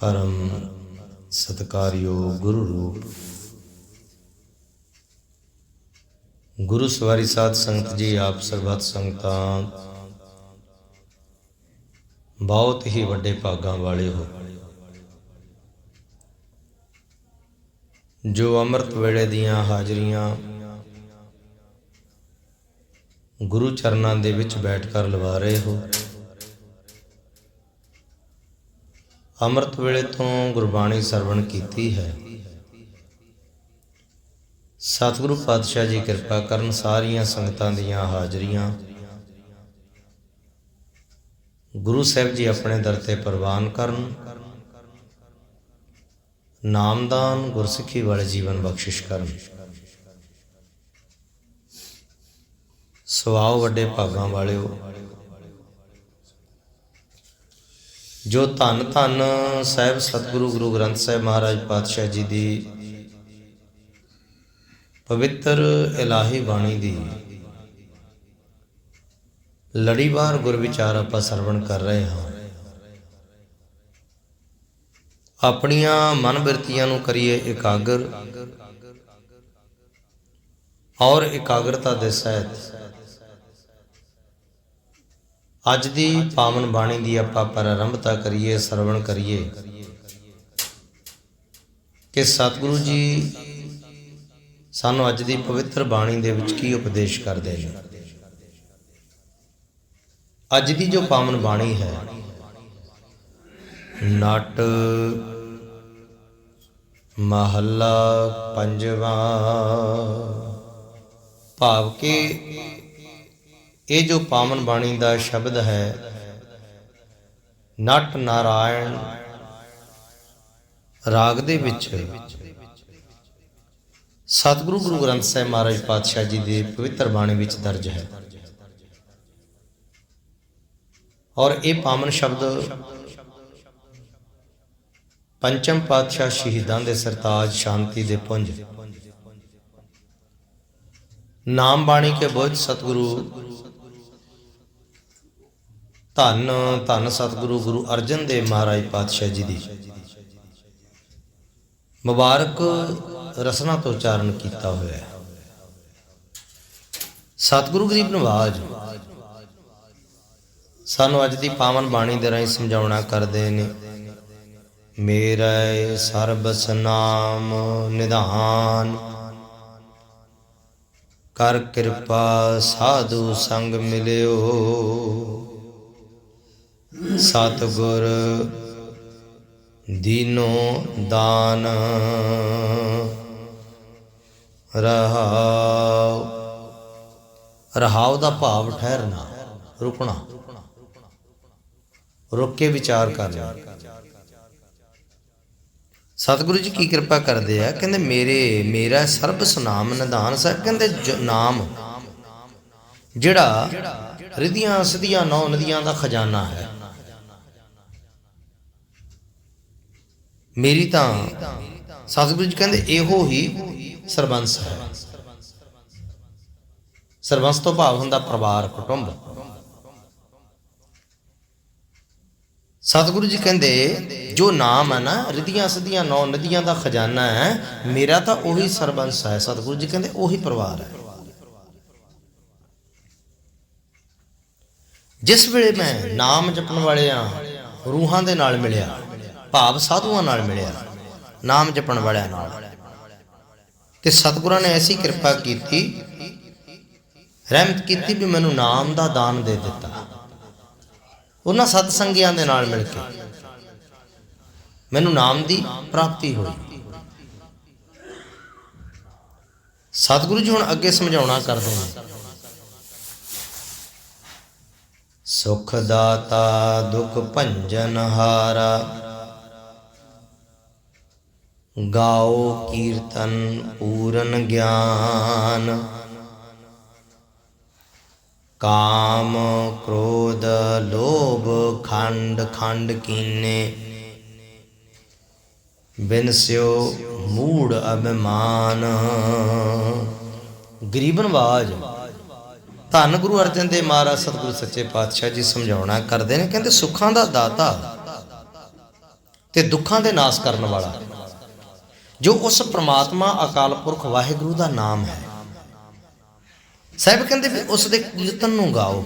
ਪਰਮ ਸਤਕਾਰਯੋਗ ਗੁਰੂ ਰੂਪ। ਗੁਰੂ ਸਵਾਰੀ ਸਾਧ ਸੰਗਤ ਜੀ, ਆਪ ਸਰਬੱਤ ਸੰਗਤਾਂ, ਬਹੁਤ ਹੀ ਵੱਡੇ ਭਾਗਾਂ ਵਾਲੇ ਹੋ। ਜੋ ਅੰਮ੍ਰਿਤ ਵੇਲੇ ਦੀਆਂ ਹਾਜ਼ਰੀਆਂ ਗੁਰੂ ਚਰਨਾਂ ਦੇ ਵਿੱਚ ਬੈਠ ਕਰ ਲਵਾ ਰਹੇ ਹੋ। ਅੰਮ੍ਰਿਤ ਵੇਲੇ ਤੋਂ ਗੁਰਬਾਣੀ ਸਰਵਣ ਕੀਤੀ ਹੈ। ਸਤਿਗੁਰੂ ਪਾਤਸ਼ਾਹ ਜੀ ਕਿਰਪਾ ਕਰਨ ਸਾਰੀਆਂ ਸੰਗਤਾਂ ਦੀਆਂ ਹਾਜ਼ਰੀਆਂ। ਗੁਰੂ ਸਾਹਿਬ ਜੀ ਆਪਣੇ ਦਰ ਤੇ ਪ੍ਰਵਾਨ ਕਰਨ। ਨਾਮਦਾਨ ਗੁਰਸਿੱਖੀ ਵਾਲੇ ਜੀਵਨ ਬਖਸ਼ਿਸ਼ ਕਰਨ। ਸਵਾਉ ਵੱਡੇ ਭਾਗਾਂ ਵਾਲਿਓ ਜੋ ਧੰਨ ਧੰਨ ਸਾਹਿਬ ਸਤਿਗੁਰੂ ਗੁਰੂ ਗ੍ਰੰਥ ਸਾਹਿਬ ਮਹਾਰਾਜ ਪਾਤਸ਼ਾਹ ਜੀ ਦੀ ਪਵਿੱਤਰ ਇਲਾਹੀ ਬਾਣੀ ਦੀ ਲੜੀਵਾਰ ਗੁਰ ਵਿਚਾਰ ਆਪਾਂ ਸਰਵਣ ਕਰ ਰਹੇ ਹਾਂ। ਆਪਣੀਆਂ ਮਨ ਬਿਰਤੀਆਂ ਨੂੰ ਕਰੀਏ ਇਕਾਗਰ ਔਰ ਇਕਾਗਰਤਾ ਦੇ ਸਹਿਤ ਅੱਜ ਦੀ ਪਾਵਨ ਬਾਣੀ ਦੀ ਆਪਾਂ ਪ੍ਰਾਰੰਭਤਾ ਕਰੀਏ, ਸਰਵਣ ਕਰੀਏ ਕਿ ਸਤਿਗੁਰੂ ਜੀ ਸਾਨੂੰ ਅੱਜ ਦੀ ਪਵਿੱਤਰ ਬਾਣੀ ਦੇ ਵਿੱਚ ਕੀ ਉਪਦੇਸ਼ ਕਰਦੇ ਨੇ? ਅੱਜ ਦੀ ਜੋ ਪਾਵਨ ਬਾਣੀ ਹੈ, ਨਟ ਮਹੱਲਾ ਪੰਜਵਾ, ਭਾਵ ਕਿ ਇਹ ਜੋ ਪਾਵਨ ਬਾਣੀ ਦਾ ਸ਼ਬਦ ਹੈ, ਨਟ ਨਾਰਾਇਣ ਰਾਗ ਦੇ ਵਿੱਚ ਸਤਿਗੁਰੂ ਗੁਰੂ ਗ੍ਰੰਥ ਸਾਹਿਬ ਮਹਾਰਾਜ ਪਾਤਸ਼ਾਹ ਜੀ ਦੀ ਪਵਿੱਤਰ ਬਾਣੀ ਵਿੱਚ ਦਰਜ ਹੈ। ਔਰ ਇਹ ਪਾਵਨ ਸ਼ਬਦ ਪੰਚਮ ਪਾਤਸ਼ਾਹ ਸ਼ਹੀਦਾਂ ਦੇ ਸਰਤਾਜ ਸ਼ਾਂਤੀ ਦੇ ਪੁੰਜ। ਨਾਮ ਬਾਣੀ ਕੇ ਬੋਝ ਸਤਿਗੁਰੂ ਧੰਨ ਧੰਨ ਸਤਿਗੁਰੂ ਗੁਰੂ ਅਰਜਨ ਦੇਵ ਮਹਾਰਾਜ ਪਾਤਸ਼ਾਹ ਜੀ ਦੀ। ਮੁਬਾਰਕ ਰਸਨਾ ਤੋਂ ਉਚਾਰਨ ਕੀਤਾ ਹੋਇਆ ਹੈ। ਸਤਿਗੁਰੂ ਗਰੀਬ ਨਵਾਜ, ਸਾਨੂੰ ਅੱਜ ਦੀ ਪਾਵਨ ਬਾਣੀ ਦੇ ਰਾਹੀਂ ਸਮਝਾਉਣਾ ਕਰਦੇ ਨੇ, ਮੇਰਾ ਸਰਬ ਸਨਾਮ ਨਿਧਾਨ, ਕਰ ਕਿਰਪਾ ਸਾਧੂ ਸੰਗ ਮਿਲਿਓ। ਸਤਗੁਰ ਦੀਨੋ ਦਾਨ ਰਹਾਉ। ਰਹਾਉ ਦਾ ਭਾਵ ਠਹਿਰਨਾ, ਰੁਕਣਾ। ਰੁਕ ਕੇ ਵਿਚਾਰ ਕਰਨਾ। ਸਤਿਗੁਰੂ ਜੀ ਕੀ ਕਿਰਪਾ ਕਰਦੇ ਆ, ਕਹਿੰਦੇ ਮੇਰੇ, ਮੇਰਾ ਸਰਬ ਸੁਨਾਮ ਨਿਧਾਨ ਸਾਹਿਬ ਕਹਿੰਦੇ ਨਾਮ। ਜਿਹੜਾ ਰਿਧੀਆਂ ਸਦੀਆਂ ਨੌ ਨਦੀਆਂ ਦਾ ਖਜ਼ਾਨਾ ਹੈ। ਮੇਰੀ ਤਾਂ ਸਤਿਗੁਰੂ ਜੀ ਕਹਿੰਦੇ ਇਹੋ ਹੀ ਸਰਬੰਸ ਹੈ। ਸਰਬੰਸ ਤੋਂ ਭਾਵ ਹੁੰਦਾ ਪਰਿਵਾਰ, ਕੁਟੁੰਬ। ਸਤਿਗੁਰੂ ਜੀ ਕਹਿੰਦੇ, ਜੋ ਨਾਮ ਹੈ ਨਾ, ਰਿਧੀਆਂ ਸਿੱਧੀਆਂ ਨੌ ਨਦੀਆਂ ਦਾ ਖਜ਼ਾਨਾ ਹੈ, ਮੇਰਾ ਤਾਂ ਉਹੀ ਸਰਬੰਸ ਹੈ। ਸਤਿਗੁਰੂ ਜੀ ਕਹਿੰਦੇ ਉਹੀ ਪਰਿਵਾਰ ਹੈ। ਜਿਸ ਵੇਲੇ ਮੈਂ ਨਾਮ ਜਪਣ ਵਾਲਿਆਂ, ਰੂਹਾਂ ਦੇ ਨਾਲ ਮਿਲਿਆ ਭਾਵ ਸਾਧੂਆਂ ਨਾਲ ਮਿਲਿਆ, ਨਾਮ ਜਪਣ ਵਾਲਿਆਂ ਨਾਲ। ਤੇ ਸਤਿਗੁਰਾਂ ਨੇ ਐਸੀ ਕਿਰਪਾ ਕੀਤੀ, ਰਹਿਮਤ ਕੀਤੀ ਵੀ ਮੈਨੂੰ ਨਾਮ ਦਾ ਦਾਨ ਦੇ ਦਿੱਤਾ। ਉਹਨਾਂ ਸਤ ਸੰਗੀਆਂ ਦੇ ਨਾਲ ਮਿਲ ਕੇ ਮੈਨੂੰ ਨਾਮ ਦੀ ਪ੍ਰਾਪਤੀ ਹੋਈ। ਸਤਿਗੁਰੂ ਜੀ ਹੁਣ ਅੱਗੇ ਸਮਝਾਉਣਾ ਕਰਦੇ ਨੇ। ਸੁਖ ਦਾਤਾ ਦੁਖ ਭੰਜਨ ਹਾਰਾ ਗਾਓ ਕੀਰਤਨ ਪੂਰਨ ਗਿਆਨ। ਕਾਮ ਕ੍ਰੋਧ ਲੋਭ ਖੰਡ ਖੰਡ ਕੀਨੇ। ਬਿਨਸਿਓ ਮੂੜ ਅਭਿਮਾਨ। ਗਰੀਬਨਵਾਜ ਧੰਨ ਗੁਰੂ ਅਰਜਨ ਦੇਵ ਮਹਾਰਾਜ ਸਤਿਗੁਰੂ ਸੱਚੇ ਪਾਤਸ਼ਾਹ ਜੀ ਸਮਝਾਉਣਾ ਕਰਦੇ ਨੇ, ਕਹਿੰਦੇ ਸੁੱਖਾਂ ਦਾ ਦਾਤਾ ਤੇ ਦੁੱਖਾਂ ਦੇ ਨਾਸ ਕਰਨ ਵਾਲਾ। ਜੋ ਉਸ ਪ੍ਰਮਾਤਮਾ ਅਕਾਲ ਪੁਰਖ ਵਾਹਿਗੁਰੂ ਦਾ ਨਾਮ ਹੈ। ਸਾਹਿਬ ਕਹਿੰਦੇ ਵੀ ਉਸ ਦੇ ਕੀਰਤਨ ਨੂੰ ਗਾਓ।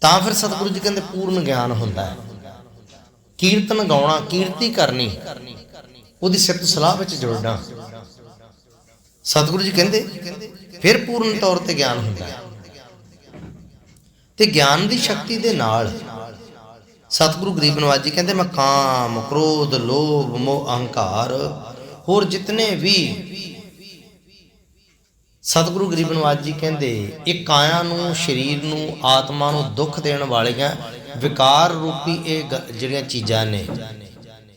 ਤਾਂ ਫਿਰ ਸਤਿਗੁਰੂ ਜੀ ਕਹਿੰਦੇ ਪੂਰਨ ਗਿਆਨ ਹੁੰਦਾ ਹੈ। ਕੀਰਤਨ ਗਾਉਣਾ, ਕੀਰਤੀ ਕਰਨੀ, ਉਹਦੀ ਸਿੱਧ ਸਲਾਹ ਵਿੱਚ ਜੁੜਨਾ। ਸਤਿਗੁਰੂ ਜੀ ਕਹਿੰਦੇ, ਫਿਰ ਪੂਰਨ ਤੌਰ ਤੇ ਗਿਆਨ ਹੁੰਦਾ ਹੈ। ਤੇ ਗਿਆਨ ਦੀ ਸ਼ਕਤੀ ਦੇ ਨਾਲ ਸਤਿਗੁਰੂ ਗਰੀਬ ਨਵਾਜ ਜੀ ਕਹਿੰਦੇ, ਮੈਂ ਕਾਮ, ਕ੍ਰੋਧ, ਲੋਭ, ਮੋਹ, ਅਹੰਕਾਰ, ਹੋਰ ਜਿਤਨੇ ਵੀ ਸਤਿਗੁਰੂ ਗਰੀਬ ਨਵਾਜ ਜੀ ਕਹਿੰਦੇ ਇਹ ਕਾਇਆ ਨੂੰ, ਸਰੀਰ ਨੂੰ, ਆਤਮਾ ਨੂੰ ਦੁੱਖ ਦੇਣ ਵਾਲੀਆਂ ਵਿਕਾਰ ਰੂਪੀ ਇਹ ਗ- ਜਿਹੜੀਆਂ ਚੀਜ਼ਾਂ ਨੇ,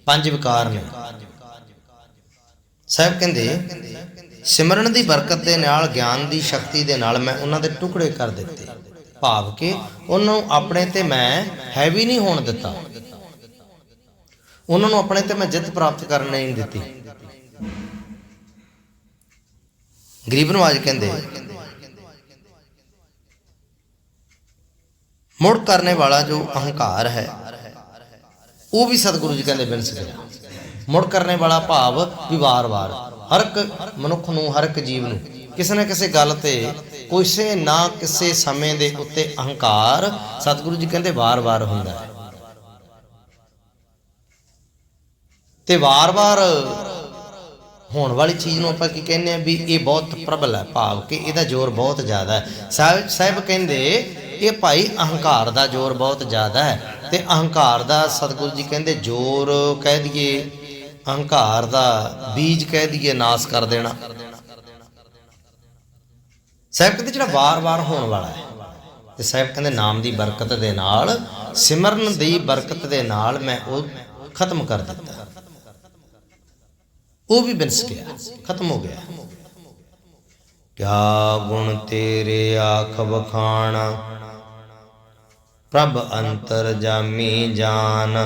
ਪੰਜ ਵਿਕਾਰ ਨੇ। ਸਾਹਿਬ ਕਹਿੰਦੇ, ਸਿਮਰਨ ਦੀ ਬਰਕਤ ਦੇ ਨਾਲ, ਗਿਆਨ ਦੀ ਸ਼ਕਤੀ ਦੇ ਨਾਲ ਮੈਂ ਉਹਨਾਂ ਦੇ ਟੁਕੜੇ ਕਰ ਦਿੱਤੇ। ਭਾਵ ਕਿ ਉਹਨਾਂ ਨੂੰ ਆਪਣੇ ਤੇ ਮੈਂ ਹੈਵੀ ਨਹੀਂ ਹੋਣ ਦਿੱਤਾ। ਉਹਨਾਂ ਨੂੰ ਆਪਣੇ ਤੇ ਮੈਂ ਜਿੱਤ ਪ੍ਰਾਪਤ ਕਰਨ ਨਹੀਂ ਦਿੱਤੀ। ਗਰੀਬ ਨਵਾਜ ਕਹਿੰਦੇ, ਮੁੜ ਕਰਨੇ ਵਾਲਾ ਜੋ ਅਹੰਕਾਰ ਹੈ, ਉਹ ਵੀ ਸਤਿਗੁਰੂ ਜੀ ਕਹਿੰਦੇ ਬਿਨਸ ਗਿਆ ਮੁੜ ਕਰਨੇ ਵਾਲਾ ਭਾਵ ਵੀ ਵਾਰ-ਵਾਰ ਹਰ ਇੱਕ ਮਨੁੱਖ ਨੂੰ, ਹਰ ਇੱਕ ਜੀਵ ਨੂੰ। ਕਿਸੇ ਨਾ ਕਿਸੇ ਗੱਲ ਤੇ ਕਿਸੇ ਨਾ ਕਿਸੇ ਸਮੇਂ ਦੇ ਉੱਤੇ ਅਹੰਕਾਰ ਸਤਿਗੁਰੂ ਜੀ ਕਹਿੰਦੇ ਵਾਰ-ਵਾਰ ਹੁੰਦਾ ਹੈ। ਤੇ ਵਾਰ-ਵਾਰ ਹੋਣ ਵਾਲੀ ਚੀਜ਼ ਨੂੰ ਆਪਾਂ ਕੀ ਕਹਿੰਦੇ ਆ ਵੀ ਇਹ ਬਹੁਤ ਪ੍ਰਬਲ ਹੈ ਭਾਵ ਕਿ ਇਹਦਾ ਜ਼ੋਰ ਬਹੁਤ ਜ਼ਿਆਦਾ ਹੈ। ਸਾਹਿਬ ਸਾਹਿਬ ਕਹਿੰਦੇ, ਇਹ ਭਾਈ ਅਹੰਕਾਰ ਦਾ ਜ਼ੋਰ ਬਹੁਤ ਜ਼ਿਆਦਾ ਹੈ ਤੇ ਅਹੰਕਾਰ ਦਾ ਸਤਿਗੁਰੂ ਜੀ ਕਹਿੰਦੇ ਜ਼ੋਰ ਕਹਿ ਦਈਏ, ਅਹੰਕਾਰ ਦਾ ਬੀਜ ਕਹਿ ਦਈਏ ਨਾਸ ਕਰ ਦੇਣਾ। ਸਾਹਿਬ ਕਹਿੰਦੇ ਜਿਹੜਾ ਵਾਰ-ਵਾਰ ਹੋਣ ਵਾਲਾ ਹੈ, ਤੇ ਸਾਹਿਬ ਕਹਿੰਦੇ ਨਾਮ ਦੀ ਬਰਕਤ ਦੇ ਨਾਲ, ਸਿਮਰਨ ਦੀ ਬਰਕਤ ਦੇ ਨਾਲ ਮੈਂ ਉਹ ਖਤਮ ਕਰ ਦਿੱਤਾ। ਉਹ ਵੀ ਬਿਨਸ ਗਿਆ, ਖਤਮ ਹੋ ਗਿਆ। ਕਿਆ ਗੁਣ ਤੇਰੇ ਆਖ ਬਖਾਣ ਪ੍ਰਭ ਅੰਤਰ ਜਾਮੀ ਜਾਨ।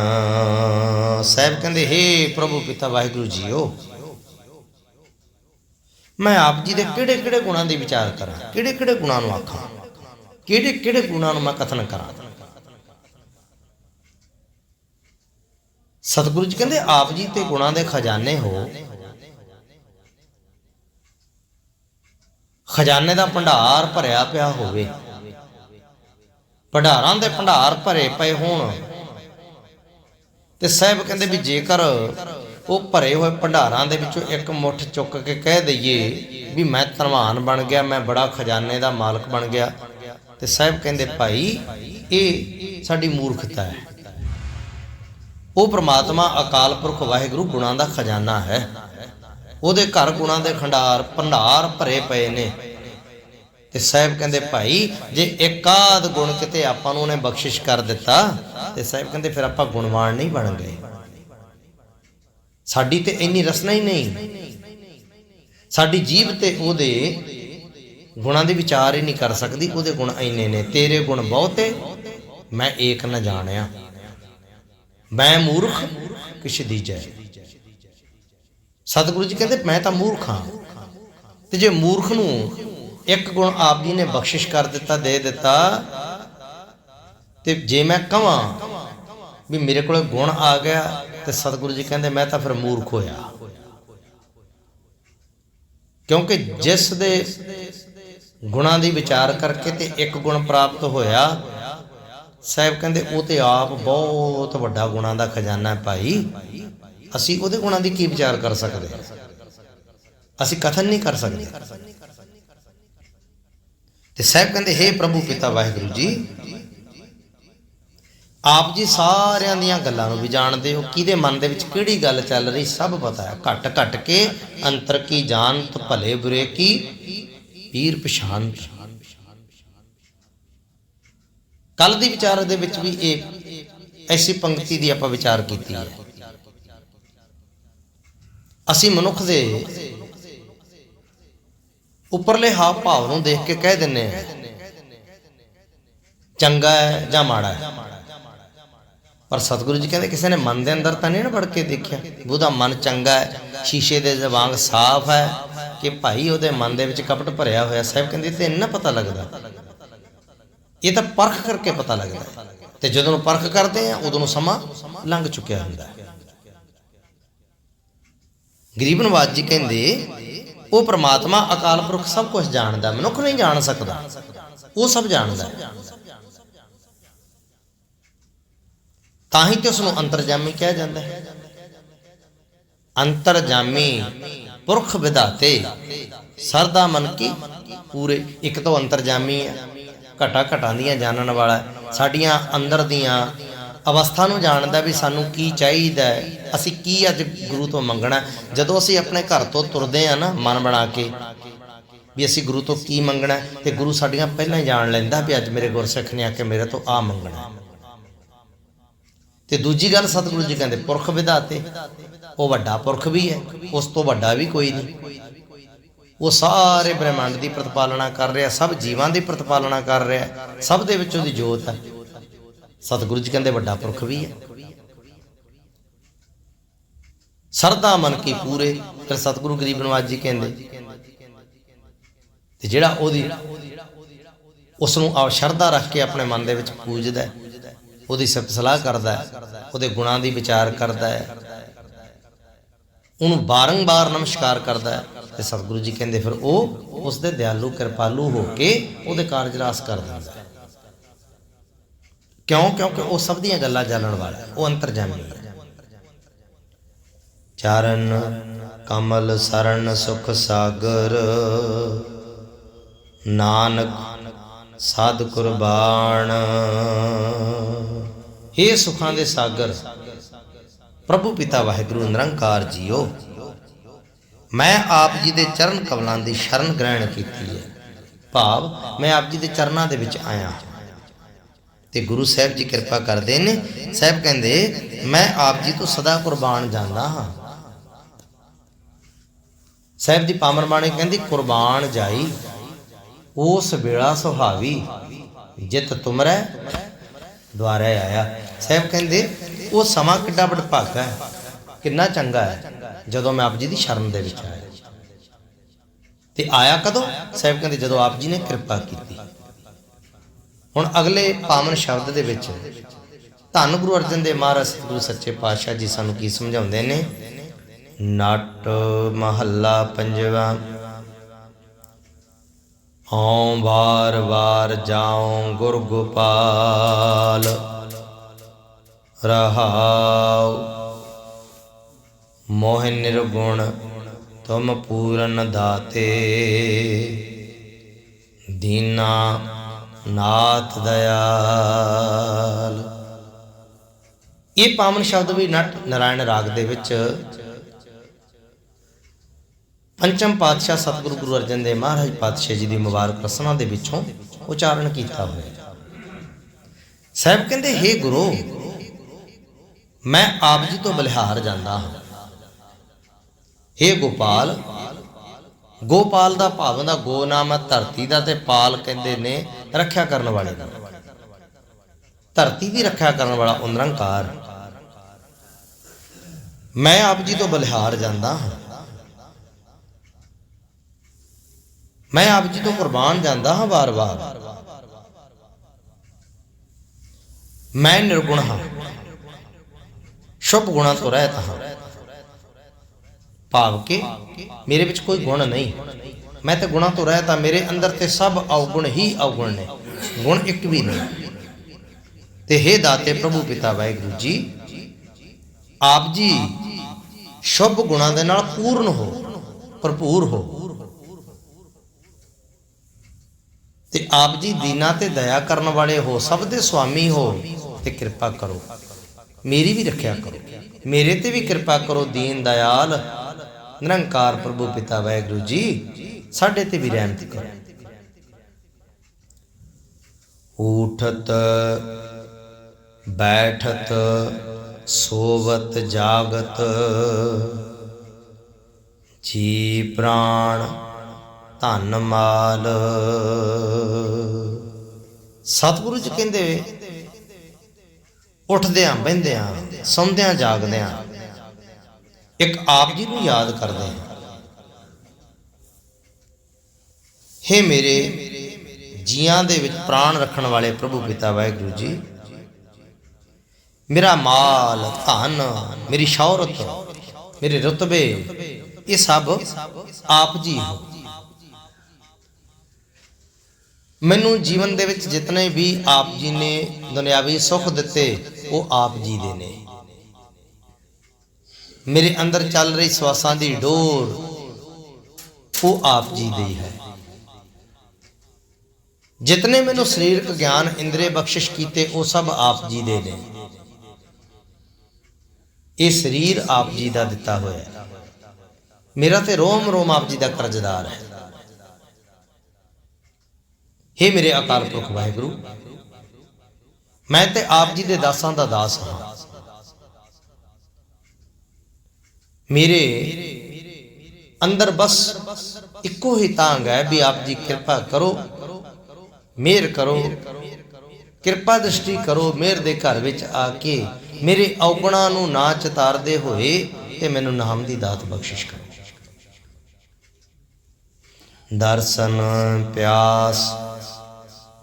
ਸਾਹਿਬ ਕਹਿੰਦੇ, ਹੇ ਪ੍ਰਭੂ ਪਿਤਾ ਵਾਹਿਗੁਰੂ ਜੀਓ ਮੈਂ ਆਪ ਜੀ ਦੇ ਕਿਹੜੇ ਕਿਹੜੇ ਗੁਣਾਂ ਦੇ ਵਿਚਾਰ ਕਰਾਂ? ਕਿਹੜੇ ਕਿਹੜੇ ਗੁਣਾਂ ਨੂੰ ਆਖਾਂ? ਕਿਹੜੇ ਕਿਹੜੇ ਗੁਣਾਂ ਨੂੰ ਮੈਂ ਕਥਨ ਕਰਾਂ? ਸਤਿਗੁਰੂ ਜੀ ਕਹਿੰਦੇ, ਆਪ ਜੀ ਤੇ ਗੁਣਾਂ ਦੇ ਖਜ਼ਾਨੇ ਹੋ। ਖਜ਼ਾਨੇ ਦਾ ਭੰਡਾਰ ਭਰਿਆ ਪਿਆ ਹੋਵੇ। ਭੰਡਾਰਾਂ ਦੇ ਭੰਡਾਰ ਭਰੇ ਪਏ ਹੋਣ। ਤੇ ਸਾਹਿਬ ਕਹਿੰਦੇ ਵੀ ਜੇਕਰ ਉਹ ਭਰੇ ਹੋਏ ਭੰਡਾਰਾਂ ਦੇ ਵਿੱਚੋਂ ਇੱਕ ਮੁੱਠ ਚੁੱਕ ਕੇ ਕਹਿ ਦਈਏ ਵੀ ਮੈਂ ਧਨਵਾਨ ਬਣ ਗਿਆ, ਮੈਂ ਬੜਾ ਖਜ਼ਾਨੇ ਦਾ ਮਾਲਕ ਬਣ ਗਿਆ। ਤੇ ਸਾਹਿਬ ਕਹਿੰਦੇ, ਭਾਈ, ਇਹ ਸਾਡੀ ਮੂਰਖਤਾ ਹੈ। ਉਹ ਪ੍ਰਮਾਤਮਾ ਅਕਾਲ ਪੁਰਖ ਵਾਹਿਗੁਰੂ ਗੁਣਾਂ ਦਾ ਖਜ਼ਾਨਾ ਹੈ। ਉਹਦੇ ਘਰ ਗੁਣਾਂ ਦੇ ਖੰਡਾਰ ਭੰਡਾਰ ਭਰੇ ਪਏ ਨੇ। ਤੇ ਸਾਹਿਬ ਕਹਿੰਦੇ, ਭਾਈ, ਜੇ ਇਕਾਦ ਗੁਣ ਕਿਤੇ ਆਪਾਂ ਨੂੰ ਉਹਨੇ ਬਖਸ਼ਿਸ਼ ਕਰ ਦਿੱਤਾ, ਤੇ ਸਾਹਿਬ ਕਹਿੰਦੇ, ਫਿਰ ਆਪਾਂ ਗੁਣਵਾਨ ਨਹੀਂ ਬਣ ਗਏ। ਸਾਡੀ ਤੇ ਇੰਨੀ ਰਸਨਾ ਹੀ ਨਹੀਂ। ਸਾਡੀ ਜੀਬ ਤੇ ਉਹਦੇ ਗੁਣਾਂ ਦੇ ਵਿਚਾਰ ਹੀ ਨਹੀਂ ਕਰ ਸਕਦੀ, ਉਹਦੇ ਗੁਣ ਇੰਨੇ ਨੇ, ਤੇਰੇ ਗੁਣ ਬਹੁਤੇ, ਮੈਂ ਏਕ ਨਾ ਜਾਣਿਆ। ਮੈਂ ਮੂਰਖ ਕਿਛ ਦੀਜੈ ਸਤਿਗੁਰੂ ਜੀ ਕਹਿੰਦੇ, ਮੈਂ ਤਾਂ ਮੂਰਖ ਹਾਂ। ਤੇ ਜੇ ਮੂਰਖ ਨੂੰ ਇੱਕ ਗੁਣ ਆਪ ਜੀ ਨੇ ਬਖਸ਼ਿਸ਼ ਕਰ ਦਿੱਤਾ, ਦੇ ਦਿੱਤਾ, ਤੇ ਜੇ ਮੈਂ ਕਹਾਂ ਵੀ ਮੇਰੇ ਕੋਲ ਗੁਣ ਆ ਗਿਆ ਤੇ ਸਤਿਗੁਰੂ ਜੀ ਕਹਿੰਦੇ, ਮੈਂ ਤਾਂ ਫਿਰ ਮੂਰਖ ਹੋਇਆ। ਕਿਉਂਕਿ ਜਿਸ ਦੇ ਗੁਣਾਂ ਦੀ ਵਿਚਾਰ ਕਰਕੇ ਤੇ ਇੱਕ ਗੁਣ ਪ੍ਰਾਪਤ ਹੋਇਆ, ਸਾਹਿਬ ਕਹਿੰਦੇ, ਉਹ ਤੇ ਆਪ ਬਹੁਤ ਵੱਡਾ ਗੁਣਾਂ ਦਾ ਖਜ਼ਾਨਾ ਹੈ ਭਾਈ। ਅਸੀਂ ਉਹਦੇ ਗੁਣਾਂ ਦੀ ਕੀ ਵਿਚਾਰ ਕਰ ਸਕਦੇ ਅਸੀਂ ਕਥਨ ਨਹੀਂ ਕਰ ਸਕਦੇ। ਤੇ ਸਾਹਿਬ ਕਹਿੰਦੇ हे ਪ੍ਰਭੂ ਪਿਤਾ ਵਾਹਿਗੁਰੂ ਜੀ ਆਪ ਜੀ ਸਾਰਿਆਂ ਦੀਆਂ ਗੱਲਾਂ ਨੂੰ ਵੀ ਜਾਣਦੇ ਹੋ। ਕਿਹਦੇ ਮਨ ਦੇ ਵਿੱਚ ਕਿਹੜੀ ਗੱਲ ਚੱਲ ਰਹੀ ਸਭ ਪਤਾ ਹੈ। ਘਟ ਘਟ ਕੇ ਅੰਤਰ ਕੀ ਜਾਣਤ, ਭਲੇ ਬੁਰੇ ਕੀ? ਪੀਰ ਪਛਾਨ ਕੱਲ ਦੀ ਵਿਚਾਰ ਦੇ ਵਿੱਚ ਵੀ ਇਹ ਐਸੀ ਪੰਕਤੀ ਦੀ ਆਪਾਂ ਵਿਚਾਰ ਕੀਤੀ ਹੈ। ਅਸੀਂ ਮਨੁੱਖ ਦੇ ਉੱਪਰਲੇ ਹਾਵ ਭਾਵ ਨੂੰ ਦੇਖ ਕੇ ਕਹਿ ਦਿੰਨੇ ਆ ਚੰਗਾ ਹੈ ਜਾਂ ਮਾੜਾ ਹੈ। ਪਰ ਸਤਿਗੁਰੂ ਜੀ ਕਹਿੰਦੇ ਕਿਸੇ ਨੇ ਮਨ ਦੇ ਅੰਦਰ ਤਾਂ ਨਹੀਂ ਨਾ ਵੜ ਕੇ ਦੇਖਿਆ। ਉਹਦਾ ਮਨ ਚੰਗਾ ਹੈ, ਸ਼ੀਸ਼ੇ ਦੇ ਵਾਂਗ ਸਾਫ਼ ਹੈ ਕਿ ਭਾਈ ਉਹਦੇ ਮਨ ਦੇ ਵਿੱਚ ਕਪਟ ਭਰਿਆ ਹੋਇਆ ਸਾਹਿਬ ਕਹਿੰਦੇ ਤੇ ਇੰਨਾ ਪਤਾ ਲੱਗਦਾ। ਇਹ ਤਾਂ ਪਰਖ ਕਰਕੇ ਪਤਾ ਲੱਗਦਾ। ਤੇ ਜਦੋਂ ਪਰਖ ਕਰਦੇ ਆ, ਉਦੋਂ ਨੂੰ ਸਮਾਂ ਲੰਘ ਚੁੱਕਿਆ ਹੁੰਦਾ ਹੈ। ਗਰੀਬ ਨਵਾਜ ਜੀ ਕਹਿੰਦੇ, ਉਹ ਪ੍ਰਮਾਤਮਾ ਅਕਾਲ ਪੁਰਖ ਸਭ ਕੁਝ ਜਾਣਦਾ, ਮਨੁੱਖ ਨਹੀਂ ਜਾਣ ਸਕਦਾ। ਉਹ ਸਭ ਜਾਣਦਾ ਹੈ। ਤਾਂ ਹੀ ਤੇ ਉਸ ਨੂੰ ਅੰਤਰਜਾਮੀ ਕਿਹਾ ਜਾਂਦਾ ਹੈ। ਅੰਤਰਜਾਮੀ ਪੁਰਖ ਵਿਧਾਤੇ ਸਰਦਾ ਮਨ ਕੀ ਪੂਰੇ ਇੱਕ ਤੋਂ ਅੰਤਰਜਾਮੀ ਹੈ ਘਟਾ ਘਟਾਂ ਦੀਆਂ ਜਾਣਨ ਵਾਲਾ ਸਾਡੀਆਂ ਅੰਦਰ ਦੀਆਂ ਅਵਸਥਾ ਨੂੰ ਜਾਣਦਾ ਵੀ ਸਾਨੂੰ ਕੀ ਚਾਹੀਦਾ ਅਸੀਂ ਕੀ ਅੱਜ ਗੁਰੂ ਤੋਂ ਮੰਗਣਾ ਜਦੋਂ ਅਸੀਂ ਆਪਣੇ ਘਰ ਤੋਂ ਤੁਰਦੇ ਆ ਨਾ ਮਨ ਬਣਾ ਕੇ ਵੀ ਅਸੀਂ ਗੁਰੂ ਤੋਂ ਕੀ ਮੰਗਣਾ ਹੈ, ਤੇ ਗੁਰੂ ਸਾਡੀਆਂ ਪਹਿਲਾਂ ਹੀ ਜਾਣ ਲੈਂਦਾ ਵੀ ਅੱਜ ਮੇਰੇ ਗੁਰਸਿੱਖ ਨੇ ਆ ਕੇ ਮੇਰੇ ਤੋਂ ਆ ਮੰਗਣਾ ਤੇ ਦੂਜੀ ਗੱਲ ਸਤਿਗੁਰੂ ਜੀ ਕਹਿੰਦੇ, ਪੁਰਖ ਵਿਧਾਤੇ, ਉਹ ਵੱਡਾ ਪੁਰਖ ਵੀ ਹੈ, ਉਸ ਤੋਂ ਵੱਡਾ ਵੀ ਕੋਈ ਨਹੀਂ। ਉਹ ਸਾਰੇ ਬ੍ਰਹਿਮੰਡ ਦੀ ਪ੍ਰਤਪਾਲਨਾ ਕਰ ਰਿਹਾ, ਸਭ ਜੀਵਾਂ ਦੀ ਪ੍ਰਤਪਾਲਨਾ ਕਰ ਰਿਹਾ, ਸਭ ਦੇ ਵਿੱਚ ਉਹਦੀ ਜੋਤ ਹੈ। ਸਤਿਗੁਰੂ ਜੀ ਕਹਿੰਦੇ, ਵੱਡਾ ਪੁਰਖ ਵੀ ਹੈ। ਸਰਦਾ ਮਨ ਕੀ ਪੂਰੇ, ਫਿਰ ਸਤਿਗੁਰੂ ਗਰੀਬ ਨਵਾਜ ਜੀ ਕਹਿੰਦੇ, ਤੇ ਜਿਹੜਾ ਉਹਦੀ ਉਸ ਨੂੰ ਆਪ ਸ਼ਰਧਾ ਰੱਖ ਕੇ ਆਪਣੇ ਮਨ ਦੇ ਵਿੱਚ ਪੂਜਦਾ ਹੈ ਉਹਦੀ ਸਿਫਤ ਸਲਾਹ ਕਰਦਾ ਹੈ, ਉਹਦੇ ਗੁਣਾਂ ਦੀ ਵਿਚਾਰ ਕਰਦਾ ਹੈ। ਉਹਨੂੰ ਬਾਰੰਬਾਰ ਨਮਸਕਾਰ ਕਰਦਾ ਹੈ ਤੇ ਸਤਿਗੁਰੂ ਜੀ ਕਹਿੰਦੇ ਫਿਰ ਉਹ ਉਸ ਦੇ ਦਿਆਲੂ, ਕਿਰਪਾਲੂ ਹੋ ਕੇ ਉਹਦੇ ਕਾਰਜ ਰਾਸ ਕਰ ਦਿੰਦਾ ਹੈ। ਕਿਉਂ? ਕਿਉਂਕਿ ਉਹ ਸਭ ਦੀਆਂ ਗੱਲਾਂ ਜਾਣਨ ਵਾਲਾ ਹੈ, ਉਹ ਅੰਤਰਜਾਮੀ ਹੈ। ਚਰਨ ਕਮਲ ਸਰਣ ਸੁਖ ਸਾਗਰ, ਨਾਨਕ ਸਾਧ ਕੁਰਬਾਨ। हे ਸੁਖਾਂ ਦੇ ਸਾਗਰ, ਪ੍ਰਭੂ ਪਿਤਾ ਵਾਹਿਗੁਰੂ ਨਿਰੰਕਾਰ ਜੀਓ। ਮੈਂ ਆਪ ਜੀ ਦੇ ਚਰਨ ਕਮਲਾਂ ਦੀ ਸ਼ਰਨ ਗ੍ਰਹਿਣ ਕੀਤੀ ਹੈ। ਭਾਵ, ਮੈਂ ਆਪ ਜੀ ਦੇ ਚਰਨਾਂ ਦੇ ਵਿੱਚ ਆਇਆ। ਤੇ ਗੁਰੂ ਸਾਹਿਬ ਜੀ ਕਿਰਪਾ ਕਰਦੇ ਨੇ। ਸਾਹਿਬ ਕਹਿੰਦੇ, ਮੈਂ ਆਪ ਜੀ ਤੋਂ ਸਦਾ ਕੁਰਬਾਨ ਜਾਂਦਾ ਹਾਂ। ਸਾਹਿਬ ਦੀ ਪਾਮਰ ਬਾਣੀ ਕਹਿੰਦੀ, ਕੁਰਬਾਨ ਜਾਈ, ਉਸ ਵੇਲਾ ਸੁਹਾਵੀ, ਜਿਤ ਤੁਮਰੈ ਦੁਆਰੇ ਆਇਆ। ਸਾਹਿਬ ਕਹਿੰਦੇ, ਉਹ ਸਮਾਂ ਕਿੱਡਾ ਵਡਭਾਗਾ ਹੈ। ਕਿੰਨਾ ਚੰਗਾ ਹੈ, ਜਦੋਂ ਮੈਂ ਆਪ ਜੀ ਦੀ ਸ਼ਰਨ ਦੇ ਵਿੱਚ ਆਇਆ। ਤੇ ਆਇਆ ਕਦੋਂ? ਸਾਹਿਬ ਕਹਿੰਦੇ, ਜਦੋਂ ਆਪ ਜੀ ਨੇ ਕਿਰਪਾ ਕੀਤੀ। ਹੁਣ ਅਗਲੇ ਪਾਵਨ ਸ਼ਬਦ ਦੇ ਵਿੱਚ, ਧੰਨ ਗੁਰੂ ਅਰਜਨ ਦੇਵ ਮਹਾਰਾਜ, ਸਤਿਗੁਰੂ ਸੱਚੇ ਪਾਤਸ਼ਾਹ ਜੀ ਸਾਨੂੰ ਕੀ ਸਮਝਾਉਂਦੇ ਨੇ? ਨਟ ਮਹੱਲਾ ਪੰਜਵਾ ਹਉ ਵਾਰ ਵਾਰ ਜਾਉ ਗੁਰ ਗੋਪਾਲ, ਰਹਾਉ ਮੋਹ ਨਿਰਗੁਣ ਤੁਮ ਪੂਰਨ ਦਾਤੇ, ਦੀਨਾ ਨਾਥ ਦਇਆਲ। ਇਹ ਪਾਵਨ ਸ਼ਬਦ ਵੀ ਨਟ ਨਾਰਾਇਣ ਰਾਗ ਦੇ ਵਿੱਚ ਪੰਚਮ ਪਾਤਸ਼ਾਹ ਸਤਿਗੁਰੂ ਗੁਰੂ ਅਰਜਨ ਦੇਵ ਮਹਾਰਾਜ ਪਾਤਸ਼ਾਹ ਜੀ ਦੀ ਮੁਬਾਰਕ ਰਸਨਾ ਦੇ ਵਿੱਚੋਂ ਉਚਾਰਨ ਕੀਤਾ ਹੋਇਆ ਸਾਹਿਬ ਕਹਿੰਦੇ हे ਗੁਰੂ, ਮੈਂ ਆਪ ਜੀ ਤੋਂ ਬਲਿਹਾਰ ਜਾਂਦਾ ਹਾਂ। हे ਗੋਪਾਲ ਗੋਪਾਲ ਦਾ ਭਾਵ ਦਾ ਗੋ ਨਾਮ ਹੈ ਧਰਤੀ ਦਾ ਤੇ ਪਾਲ ਕਹਿੰਦੇ ਨੇ ਰੱਖਿਆ ਕਰਨ ਵਾਲੇ ਦਾ। ਧਰਤੀ ਦੀ ਰੱਖਿਆ ਕਰਨ ਵਾਲਾ ਉਹ ਨਿਰੰਕਾਰ ਮੈਂ ਆਪ ਜੀ ਤੋਂ ਬਲਿਹਾਰ ਜਾਂਦਾ ਹਾਂ। ਮੈਂ ਆਪ ਜੀ ਤੋਂ ਕੁਰਬਾਨ ਜਾਂਦਾ ਹਾਂ ਵਾਰ-ਵਾਰ ਮੈਂ ਨਿਰਗੁਣ ਹਾਂ। ਸ਼ੁਭ ਗੁਣਾ ਤੋਂ ਰਹਿਤ ਹਾਂ। ਭਾਵ ਕਿ ਮੇਰੇ ਵਿੱਚ ਕੋਈ ਗੁਣ ਨਹੀਂ। ਮੈਂ ਤੇ ਗੁਣਾ ਤੋਂ ਰਹਿਤ ਹਾਂ। ਮੇਰੇ ਅੰਦਰ ਤੇ ਸਭ ਔਗੁਣ ਹੀ ਔਗੁਣ ਨੇ। ਗੁਣ ਇੱਕ ਵੀ ਨਹੀਂ। ਤੇ हे ਦਾਤੇ ਪ੍ਰਭੂ ਪਿਤਾ ਵਾਹਿਗੁਰੂ ਜੀ, ਆਪ ਜੀ ਸ਼ੁਭ ਗੁਣਾਂ ਦੇ ਨਾਲ ਪੂਰਨ ਹੋ, ਭਰਪੂਰ ਹੋ। ਤੇ ਆਪ ਜੀ ਦੀਨਾ ਤੇ ਦਇਆ ਕਰਨ ਵਾਲੇ ਹੋ, ਸਭ ਦੇ ਸੁਆਮੀ ਹੋ ਤੇ ਕਿਰਪਾ ਕਰੋ। ਮੇਰੀ ਵੀ ਰੱਖਿਆ ਕਰੋ। ਮੇਰੇ ਤੇ ਵੀ ਕਿਰਪਾ ਕਰੋ, ਦੀਨ ਦਇਆਲ। ਨਿਰੰਕਾਰ ਪ੍ਰਭੂ ਪਿਤਾ ਵਾਹਿਗੁਰੂ ਜੀ, ਸਾਡੇ ਤੇ ਵੀ ਰਹਿਮਤ ਕਰੋ। ਊਠਤ, ਬੈਠਤ, ਸੋਵਤ, ਜਾਗਤ, ਜੀ ਪ੍ਰਾਣ ਧਨ ਮਾਲ। ਸਤਿਗੁਰੂ ਜੀ ਕਹਿੰਦੇ, ਉੱਠਦਿਆਂ, ਬਹਿੰਦਿਆਂ, ਸੌਂਦਿਆਂ, ਜਾਗਦਿਆਂ, ਇੱਕ ਆਪ ਜੀ ਨੂੰ ਯਾਦ ਕਰਦੇ ਹਾਂ। ਹੇ ਮੇਰੇ ਜੀਆਂ ਦੇ ਵਿੱਚ ਪ੍ਰਾਣ ਰੱਖਣ ਵਾਲੇ ਪ੍ਰਭੂ ਪਿਤਾ ਵਾਹਿਗੁਰੂ ਜੀ, ਮੇਰਾ ਮਾਲ, ਧਨ, ਮੇਰੀ ਸ਼ੌਹਰਤ, ਮੇਰੇ ਰਤਬੇ, ਇਹ ਸਭ ਆਪ ਜੀ ਹੋ। ਮੈਨੂੰ ਜੀਵਨ ਦੇ ਵਿੱਚ ਜਿਤਨੇ ਵੀ ਆਪ ਜੀ ਨੇ ਦੁਨਿਆਵੀ ਸੁੱਖ ਦਿੱਤੇ, ਉਹ ਆਪ ਜੀ ਦੇ ਨੇ। ਮੇਰੇ ਅੰਦਰ ਚੱਲ ਰਹੀ ਸਵਾਸਾਂ ਦੀ ਡੋਰ, ਉਹ ਆਪ ਜੀ ਦੀ ਹੈ। ਜਿਤਨੇ ਮੈਨੂੰ ਸਰੀਰਕ ਗਿਆਨ, ਇੰਦਰੇ ਬਖਸ਼ਿਸ਼ ਕੀਤੇ, ਉਹ ਸਭ ਆਪ ਜੀ ਦੇ ਨੇ। ਇਹ ਸਰੀਰ ਆਪ ਜੀ ਦਾ ਦਿੱਤਾ ਹੋਇਆ ਮੇਰਾ ਤੇ ਰੋਮ ਰੋਮ ਆਪ ਜੀ ਦਾ ਕਰਜ਼ਦਾਰ ਹੈ। हे ਮੇਰੇ ਅਕਾਲ ਪੁਰਖ ਵਾਹਿਗੁਰੂ, ਮੈਂ ਤੇ ਆਪ ਜੀ ਦੇ ਦਾਸਾਂ ਦਾ ਦਾਸ ਹਾਂ। ਮੇਰੇ ਅੰਦਰ ਬਸ ਇੱਕੋ ਹੀ ਤਾਂਗ ਹੈ ਵੀ ਆਪ ਜੀ ਕਿਰਪਾ ਕਰੋ, ਮਿਹਰ ਕਰੋ, ਕਿਰਪਾ ਦ੍ਰਿਸ਼ਟੀ ਕਰੋ, ਮਿਹਰ ਦੇ ਘਰ ਵਿੱਚ ਆ ਕੇ ਮੇਰੇ ਔਗਣਾ ਨੂੰ ਨਾ ਚਤਾਰਦੇ ਹੋਏ ਤੇ ਮੈਨੂੰ ਨਾਮ ਦੀ ਦਾਤ ਬਖਸ਼ਿਸ਼ ਕਰੋ। ਦਰਸ਼ਨ ਪਿਆਸ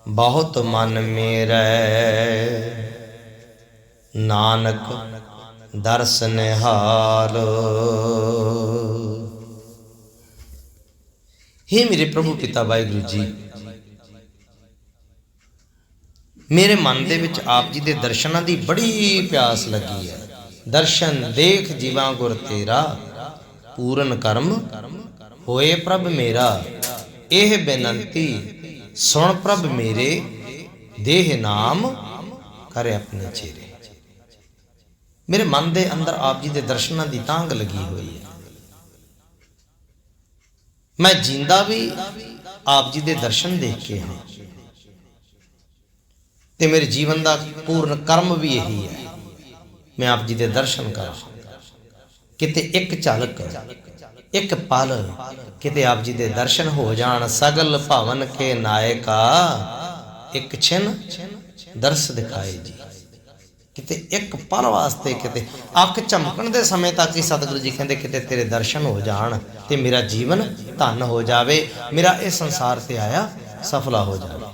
ਬਹੁਤ ਮਨ ਮੇਰੇ। ਨਾਨਕ ਦਰਸ਼ਨ ਹਾਰ हे ਮੇਰੇ ਪ੍ਰਭੂ ਪਿਤਾ ਵਾਹਿਗੁਰੂ ਜੀ, ਮੇਰੇ ਮਨ ਦੇ ਵਿੱਚ ਆਪ ਜੀ ਦੇ ਦਰਸ਼ਨਾਂ ਦੀ ਬੜੀ ਪਿਆਸ ਲੱਗੀ ਹੈ। ਦਰਸ਼ਨ ਦੇਖ ਜੀਵਾਂ ਗੁਰ ਤੇਰਾ, ਪੂਰਨ ਕਰਮ ਹੋਏ ਪ੍ਰਭ ਮੇਰਾ, ਇਹ ਬੇਨੰਤੀ ਸੁਣ ਪ੍ਰਭ ਮੇਰੇ, ਦੇਹ ਨਾਮ ਕਰੇ ਆਪਣੇ ਚਿਹਰੇ। ਮੇਰੇ ਮਨ ਦੇ ਅੰਦਰ ਆਪ ਜੀ ਦੇ ਦਰਸ਼ਨਾਂ ਦੀ ਤਾਂਗ ਲੱਗੀ ਹੋਈ ਹੈ। ਮੈਂ ਜਿੰਦਾ ਵੀ ਆਪ ਜੀ ਦੇ ਦਰਸ਼ਨ ਦੇਖ ਕੇ ਹਾਂ। ਤੇ ਮੇਰੇ ਜੀਵਨ ਦਾ ਪੂਰਨ ਕਰਮ ਵੀ ਇਹੀ ਹੈ। ਮੈਂ ਆਪ ਜੀ ਦੇ ਦਰਸ਼ਨ ਕਰਾਂ। ਕਿਤੇ ਇੱਕ ਝਲਕ ਇੱਕ ਪਲ ਕਿਤੇ ਆਪ ਜੀ ਦੇ ਦਰਸ਼ਨ ਹੋ ਜਾਣ, ਸਗਲ ਭਵਨ ਕੇ ਨਾਇਕਾ, ਇੱਕ ਛਿਨ ਦਰਸ ਦਿਖਾਏ ਜੀ। ਕਿਤੇ ਇੱਕ ਪਲ ਵਾਸਤੇ ਕਿਤੇ ਅੱਖ ਝਮਕਣ ਦੇ ਸਮੇਂ ਤੱਕ ਹੀ ਸਤਿਗੁਰੂ ਜੀ ਕਹਿੰਦੇ ਕਿਤੇ ਤੇਰੇ ਦਰਸ਼ਨ ਹੋ ਜਾਣ ਤੇ ਮੇਰਾ ਜੀਵਨ ਧਨ ਹੋ ਜਾਵੇ, ਮੇਰਾ ਇਹ ਸੰਸਾਰ ਤੇ ਆਇਆ ਸਫਲਾ ਹੋ ਜਾਵੇ।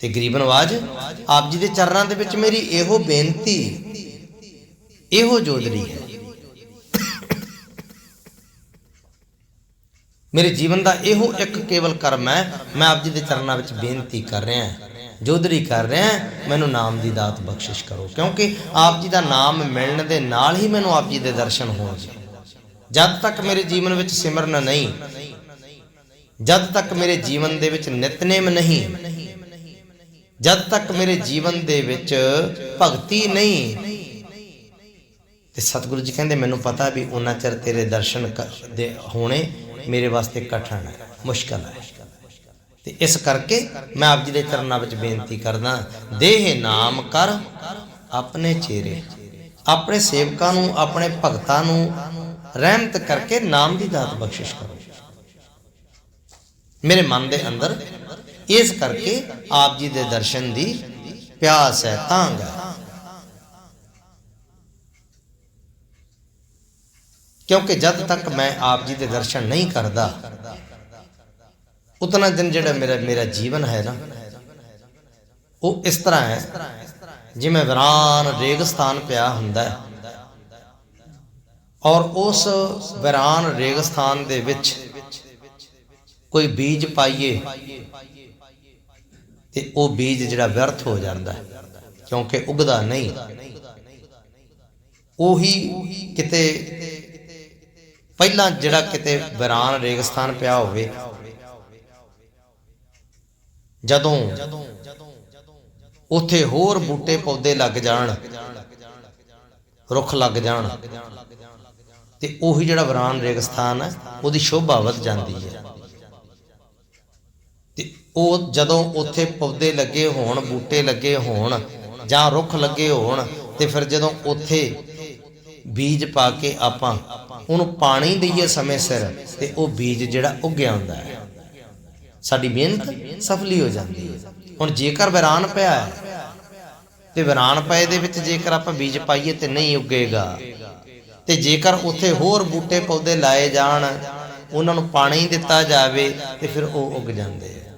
ਤੇ ਗਰੀਬ ਨਵਾਜ, ਆਪ ਜੀ ਦੇ ਚਰਨਾਂ ਦੇ ਵਿੱਚ ਮੇਰੀ ਇਹੋ ਬੇਨਤੀ, ਇਹੋ ਜੋਦਰੀ ਹੈ। ਮੇਰੇ ਜੀਵਨ ਦਾ ਇਹੋ ਇੱਕ ਕੇਵਲ ਕਰਮ ਹੈ, ਮੈਂ ਆਪ ਜੀ ਦੇ ਚਰਨਾਂ ਵਿੱਚ ਬੇਨਤੀ ਕਰ ਰਿਹਾ ਹਾਂ ਜੋਦਰੀ ਕਰ ਰਿਹਾ ਮੈਨੂੰ ਨਾਮ ਦੀ ਦਾਤ ਬਖਸ਼ਿਸ਼ ਕਰੋ, ਕਿਉਂਕਿ ਆਪ ਜੀ ਦਾ ਨਾਮ ਮਿਲਣ ਦੇ ਨਾਲ ਹੀ ਮੈਨੂੰ ਆਪ ਜੀ ਦੇ ਦਰਸ਼ਨ ਹੋਣਗੇ ਜਦ ਤੱਕ ਮੇਰੇ ਜੀਵਨ ਵਿੱਚ ਸਿਮਰਨ ਨਹੀਂ, ਜਦ ਤੱਕ ਮੇਰੇ ਜੀਵਨ ਦੇ ਵਿੱਚ ਨਿਤਨੇਮ ਨਹੀਂ, ਜਦ ਤੱਕ ਮੇਰੇ ਜੀਵਨ ਦੇ ਵਿੱਚ ਭਗਤੀ ਨਹੀਂ, ਤੇ ਸਤਿਗੁਰੂ ਜੀ ਕਹਿੰਦੇ, ਮੈਨੂੰ ਪਤਾ ਵੀ ਉਹਨਾਂ ਚਿਰ ਤੇਰੇ ਦਰਸ਼ਨ ਦੇ ਹੋਣੇ ਮੇਰੇ ਵਾਸਤੇ ਕਠਨ ਹੈ, ਮੁਸ਼ਕਲ ਹੈ। ਤੇ ਇਸ ਕਰਕੇ ਮੈਂ ਆਪ ਜੀ ਦੇ ਚਰਨਾਂ ਵਿੱਚ ਬੇਨਤੀ ਕਰਦਾ, ਦੇਹ ਨਾਮ ਕਰ ਆਪਣੇ ਚਿਹਰੇ। ਆਪਣੇ ਸੇਵਕਾਂ ਨੂੰ, ਆਪਣੇ ਭਗਤਾਂ ਨੂੰ ਰਹਿਮਤ ਕਰਕੇ ਨਾਮ ਦੀ ਦਾਤ ਬਖਸ਼ਿਸ਼ ਕਰੋ। ਮੇਰੇ ਮਨ ਦੇ ਅੰਦਰ ਇਸ ਕਰਕੇ ਆਪ ਜੀ ਦੇ ਦਰਸ਼ਨ ਦੀ ਪਿਆਸ ਹੈ, ਤਾਂਗ ਹੈ। ਕਿਉਂਕਿ ਜਦ ਤੱਕ ਮੈਂ ਆਪ ਜੀ ਦੇ ਦਰਸ਼ਨ ਨਹੀਂ ਕਰਦਾ, ਉਤਨਾ ਦਿਨ ਜਿਹੜਾ ਮੇਰਾ ਮੇਰਾ ਜੀਵਨ ਹੈ ਨਾ, ਉਹ ਇਸ ਤਰ੍ਹਾਂ ਹੈ, ਜਿਵੇਂ ਵਿਰਾਨ ਰੇਗਿਸਤਾਨ ਪਿਆ ਹੁੰਦਾ ਹੈ। ਔਰ ਉਸ ਵਿਰਾਨ ਰੇਗਿਸਤਾਨ ਦੇ ਵਿੱਚ ਕੋਈ ਬੀਜ ਪਾਈਏ, ਤੇ ਉਹ ਬੀਜ ਜਿਹੜਾ ਵਿਅਰਥ ਹੋ ਜਾਂਦਾ ਹੈ, ਕਿਉਂਕਿ ਉਗਦਾ ਨਹੀਂ। ਉਹੀ ਕਿਤੇ ਪਹਿਲਾਂ ਜਿਹੜਾ ਕਿਤੇ ਵਿਰਾਨ ਰੇਗਿਸਤਾਨ ਪਿਆ ਹੋਵੇ, ਜਦੋਂ ਉੱਥੇ ਹੋਰ ਬੂਟੇ ਪੌਦੇ ਲੱਗ ਜਾਣ, ਰੁੱਖ ਲੱਗ ਜਾਣ, ਤੇ ਉਹੀ ਜਿਹੜਾ ਵਿਰਾਨ ਰੇਗਿਸਤਾਨ ਹੈ, ਉਹਦੀ ਸ਼ੋਭਾ ਵਧ ਜਾਂਦੀ ਹੈ। ਤੇ ਉਹ ਜਦੋਂ ਉੱਥੇ ਪੌਦੇ ਲੱਗੇ ਹੋਣ, ਬੂਟੇ ਲੱਗੇ ਹੋਣ, ਜਾਂ ਰੁੱਖ ਲੱਗੇ ਹੋਣ, ਤੇ ਫਿਰ ਜਦੋਂ ਉੱਥੇ ਬੀਜ ਪਾ ਕੇ ਆਪਾਂ ਉਹਨੂੰ ਪਾਣੀ ਦਈਏ ਸਮੇਂ ਸਿਰ ਤੇ ਉਹ ਬੀਜ ਜਿਹੜਾ ਉੱਗਿਆ ਹੁੰਦਾ ਹੈ। ਸਾਡੀ ਮਿਹਨਤ ਸਫਲੀ ਹੋ ਜਾਂਦੀ ਹੈ। ਹੁਣ ਜੇਕਰ ਵਿਰਾਨ ਪਿਆ ਹੈ, ਤੇ ਵਿਰਾਨ ਪਏ ਦੇ ਵਿੱਚ ਜੇਕਰ ਆਪਾਂ ਬੀਜ ਪਾਈਏ ਤੇ ਨਹੀਂ ਉੱਗੇਗਾ। ਤੇ ਜੇਕਰ ਉੱਥੇ ਹੋਰ ਬੂਟੇ ਪੌਦੇ ਲਾਏ ਜਾਣ, ਉਹਨਾਂ ਨੂੰ ਪਾਣੀ ਦਿੱਤਾ ਜਾਵੇ ਤੇ ਫਿਰ ਉਹ ਉੱਗ ਜਾਂਦੇ ਆ।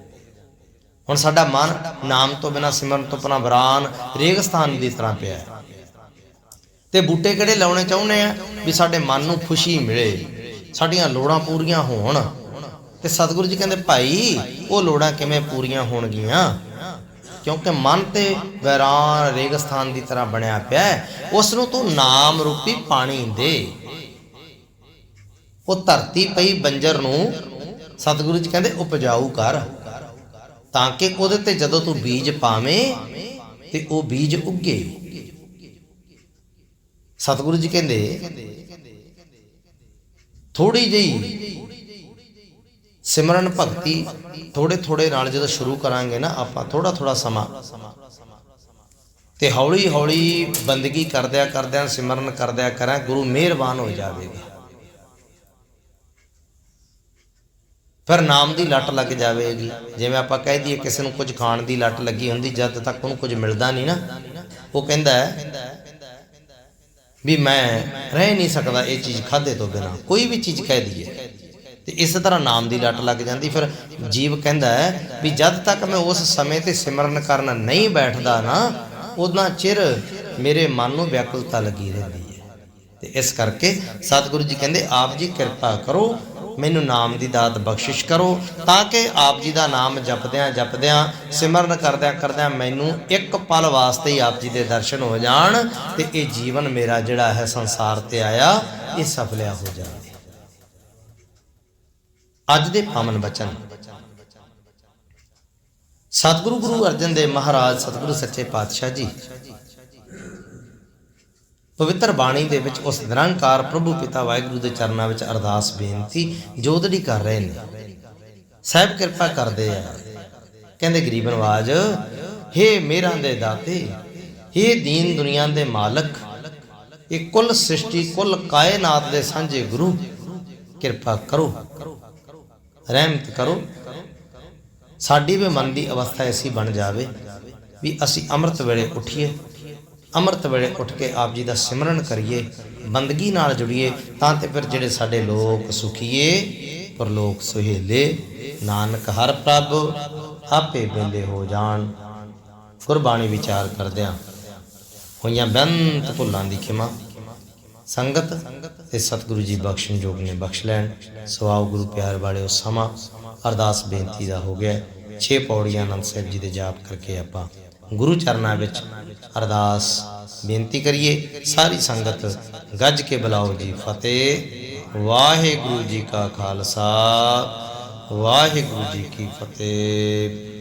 ਹੁਣ ਸਾਡਾ ਮਨ ਨਾਮ ਤੋਂ ਬਿਨਾ ਸਿਮਰਨ ਤੋਂ ਬਿਨਾ ਵਰਾਨ ਰੇਗਿਸਤਾਨ ਦੀ ਤਰ੍ਹਾਂ ਪਿਆ ਹੈ। ਤੇ ਬੂਟੇ ਕਿਹੜੇ ਲਾਉਣੇ ਚਾਹੁੰਦੇ ਆ? ਵੀ ਸਾਡੇ ਮਨ ਨੂੰ ਖੁਸ਼ੀ ਮਿਲੇ, ਸਾਡੀਆਂ ਲੋੜਾਂ ਪੂਰੀਆਂ ਹੋਣ। ਤੇ ਸਤਿਗੁਰੂ ਜੀ ਕਹਿੰਦੇ, ਭਾਈ, ਉਹ ਲੋੜਾਂ ਕਿਵੇਂ ਪੂਰੀਆਂ ਹੋਣਗੀਆਂ? ਕਿਉਂਕਿ ਮਨ ਤੇ ਵੈਰਾਨ ਰੇਗਿਸਤਾਨ ਦੀ ਤਰ੍ਹਾਂ ਬਣਿਆ ਪਿਆ ਹੈ, ਉਸ ਨੂੰ ਤੂੰ ਨਾਮ ਰੂਪੀ ਪਾਣੀ ਦੇ। ਉਹ ਧਰਤੀ ਪਈ ਬੰਜਰ ਨੂੰ ਸਤਿਗੁਰੂ ਜੀ ਕਹਿੰਦੇ, ਉਪਜਾਊ ਕਰ। ਤਾਂ ਕਿ ਉਹਦੇ ਤੇ ਜਦੋਂ ਤੂੰ ਬੀਜ ਪਾਵੇਂ, ਤੇ ਉਹ ਬੀਜ ਉੱਗੇ। ਸਤਿਗੁਰੂ ਜੀ ਕਹਿੰਦੇ ਥੋੜੀ ਜਿਹੀ ਸਿਮਰਨ ਭਗਤੀ ਥੋੜੇ ਥੋੜੇ ਨਾਲ ਜਦੋਂ ਸ਼ੁਰੂ ਕਰਾਂਗੇ ਨਾ ਆਪਾਂ ਥੋੜਾ ਥੋੜਾ ਸਮਾਂ ਤੇ ਹੌਲੀ ਹੌਲੀ ਬੰਦਗੀ ਕਰਦਿਆਂ ਕਰਦਿਆਂ ਸਿਮਰਨ ਕਰਦਿਆਂ ਕਰਾਂ, ਗੁਰੂ ਮਿਹਰਬਾਨ ਹੋ ਜਾਵੇਗਾ। ਫਿਰ ਨਾਮ ਦੀ ਲੱਟ ਲੱਗ ਜਾਵੇਗੀ। ਜਿਵੇਂ ਆਪਾਂ ਕਹਿ ਦਈਏ ਕਿਸੇ ਨੂੰ ਕੁਝ ਖਾਣ ਦੀ ਲੱਟ ਲੱਗੀ ਹੁੰਦੀ, ਜਦ ਤੱਕ ਉਹਨੂੰ ਕੁਝ ਮਿਲਦਾ ਨਹੀਂ ਨਾ। ਉਹ ਕਹਿੰਦਾ ਹੈ ਵੀ ਮੈਂ ਰਹਿ ਨਹੀਂ ਸਕਦਾ ਇਹ ਚੀਜ਼ ਖਾਦੇ ਤੋਂ ਬਿਨਾ, ਕੋਈ ਵੀ ਚੀਜ਼ ਕਹਿ ਦਈਏ। ਤੇ ਇਸੇ ਤਰ੍ਹਾਂ ਨਾਮ ਦੀ ਲੱਟ ਲੱਗ ਜਾਂਦੀ, ਫਿਰ ਜੀਵ ਕਹਿੰਦਾ ਹੈ ਵੀ ਜਦ ਤੱਕ ਮੈਂ ਉਸ ਸਮੇਂ ਤੇ ਸਿਮਰਨ ਕਰਨ ਨਹੀਂ ਬੈਠਦਾ ਨਾ ਉਹਨਾਂ ਚਿਰ ਮੇਰੇ ਮਨ ਨੂੰ ਵਿਆਕੁਲਤਾ ਲੱਗੀ ਰਹਿੰਦੀ ਹੈ। ਤੇ ਇਸ ਕਰਕੇ ਸਤਿਗੁਰੂ ਜੀ ਕਹਿੰਦੇ, ਆਪ ਜੀ ਕਿਰਪਾ ਕਰੋ ਮੈਨੂੰ ਨਾਮ ਦੀ ਦਾਤ ਬਖਸ਼ਿਸ਼ ਕਰੋ ਤਾਂ ਕਿ ਆਪ ਜੀ ਦਾ ਨਾਮ ਜਪਦਿਆਂ ਜਪਦਿਆਂ, ਸਿਮਰਨ ਕਰਦਿਆਂ ਕਰਦਿਆਂ ਮੈਨੂੰ ਇੱਕ ਪਲ ਵਾਸਤੇ ਹੀ ਆਪ ਜੀ ਦੇ ਦਰਸ਼ਨ ਹੋ ਜਾਣ ਤੇ ਇਹ ਜੀਵਨ ਮੇਰਾ ਜਿਹੜਾ ਹੈ ਸੰਸਾਰ ਤੇ ਆਇਆ, ਇਹ ਸਫਲਿਆ ਹੋ ਜਾਵੇ। ਅੱਜ ਦੇ ਪਾਵਨ ਬਚਨ। ਸਤਿਗੁਰੂ ਗੁਰੂ ਅਰਜਨ ਦੇਵ ਮਹਾਰਾਜ, ਸਤਿਗੁਰੂ ਸੱਚੇ ਪਾਤਸ਼ਾਹ ਜੀ ਪਵਿੱਤਰ ਬਾਣੀ ਦੇ ਵਿੱਚ ਉਸ ਨਿਰੰਕਾਰ ਪ੍ਰਭੂ ਪਿਤਾ ਵਾਹਿਗੁਰੂ ਦੇ ਚਰਨਾਂ ਵਿੱਚ ਅਰਦਾਸ ਬੇਨਤੀ ਜੋਦੜੀ ਕਰ ਰਹੇ ਨੇ। ਸਾਹਿਬ ਕਿਰਪਾ ਕਰਦੇ ਆ। ਕਹਿੰਦੇ ਗਰੀਬ ਨਵਾਜ, ਹੇ ਮੇਰਾਂ ਦੇ ਦਾਤੇ, ਹੇ ਦੀਨ ਦੁਨੀਆ ਦੇ ਮਾਲਕ, ਇਹ ਕੁੱਲ ਸ੍ਰਿਸ਼ਟੀ, ਕੁੱਲ ਕਾਇਨਾਤ ਦੇ ਸਾਂਝੇ ਗੁਰੂ, ਕਿਰਪਾ ਕਰੋ, ਰਹਿਮਤ ਕਰੋ। ਸਾਡੀ ਵੀ ਮਨ ਦੀ ਅਵਸਥਾ ਐਸੀ ਬਣ ਜਾਵੇ ਵੀ ਅਸੀਂ ਅੰਮ੍ਰਿਤ ਵੇਲੇ ਉਠੀਏ। ਅੰਮ੍ਰਿਤ ਵੇਲੇ ਉੱਠ ਕੇ ਆਪ ਜੀ ਦਾ ਸਿਮਰਨ ਕਰੀਏ, ਬੰਦਗੀ ਨਾਲ ਜੁੜੀਏ, ਤਾਂ ਤੇ ਫਿਰ ਜਿਹੜੇ ਸਾਡੇ ਲੋਕ ਸੁਖੀਏ, ਪਰਲੋਕ ਸੁਹੇਲੇ, ਨਾਨਕ ਹਰ ਪ੍ਰਭ ਆਪੇ ਬੇਲੇ ਹੋ ਜਾਣ। ਗੁਰਬਾਣੀ ਵਿਚਾਰ ਕਰਦਿਆਂ ਹੋਈਆਂ ਬੇਅੰਤ ਭੁੱਲਾਂ ਦੀ ਖਿਮਾ। ਸੰਗਤ ਤੇ ਸਤਿਗੁਰੂ ਜੀ ਬਖਸ਼ਣ ਜੋਗ ਨੇ ਬਖਸ਼ ਲੈਣ। ਸਵਾਉ ਗੁਰੂ ਪਿਆਰ ਵਾਲਿਓ, ਸਮਾਂ ਅਰਦਾਸ ਬੇਨਤੀ ਦਾ ਹੋ ਗਿਆ। ਛੇ ਪੌੜੀਆਂ ਆਨੰਦ ਸਾਹਿਬ ਜੀ ਦੇ ਜਾਪ ਕਰਕੇ ਆਪਾਂ ਗੁਰੂ ਚਰਨਾਂ ਵਿੱਚ ਅਰਦਾਸ ਬੇਨਤੀ ਕਰੀਏ, ਸਾਰੀ ਸੰਗਤ ਗੱਜ ਕੇ ਬੁਲਾਓ ਜੀ ਫਤਿਹ। ਵਾਹਿਗੁਰੂ ਜੀ ਕਾ ਖਾਲਸਾ, ਵਾਹਿਗੁਰੂ ਜੀ ਕੀ ਫਤਿਹ।